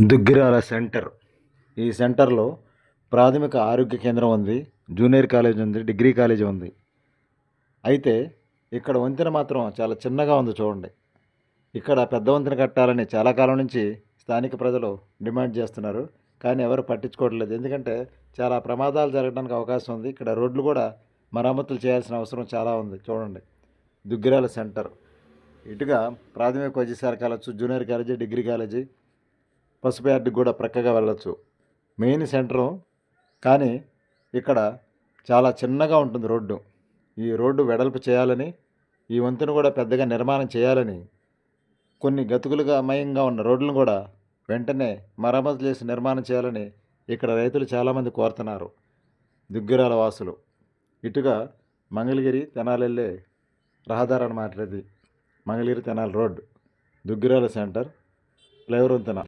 Duggirala centre. ఈ సెంటర్లో ప్రాథమిక ఆరోగ్య కేంద్రం ఉంది. జూనియర్ కాలేజ్ ఉంది. డిగ్రీ కాలేజ్ ఉంది. అయితే ఇక్కడ వంతెన మాత్రం చాలా చిన్నగా ఉంది చూడండి. ఇక్కడ పెద్ద వంతెన కట్టాలని చాలా కాలం నుంచి స్థానిక ప్రజలు డిమాండ్ చేస్తున్నారు. కానీ ఎవరు పట్టించుకోవట్లేదు. ఎందుకంటే చాలా ప్రమాదాలు జరగడానికి అవకాశం ఉంది. ఇక్కడ రోడ్లు కూడా మరమ్మతులు చేయాల్సిన అవసరం చాలా ఉంది చూడండి. దుగ్గిరాల సెంటర్. ఇటుగా ప్రాథమిక వైద్యశాల college junior college degree college. పసుపు యార్డ్కి కూడా ప్రక్కగా వెళ్ళచ్చు. మెయిన్ సెంటరు కానీ ఇక్కడ చాలా చిన్నగా ఉంటుంది రోడ్డు. ఈ రోడ్డు వెడల్పు చేయాలని ఈ వంతెన కూడా పెద్దగా నిర్మాణం చేయాలని కొన్ని గతుకులుగా అమయంగా ఉన్న రోడ్లను కూడా వెంటనే మరమ్మతు చేసి నిర్మాణం చేయాలని ఇక్కడ రైతులు చాలామంది కోరుతున్నారు. దుగ్గిరాల వాసులు. ఇటుగా మంగళగిరి తెనాలెళ్ళే రహదారి అన్నమాట ఇది. Mangalagiri Tenali road Duggirala center flyover వంతెన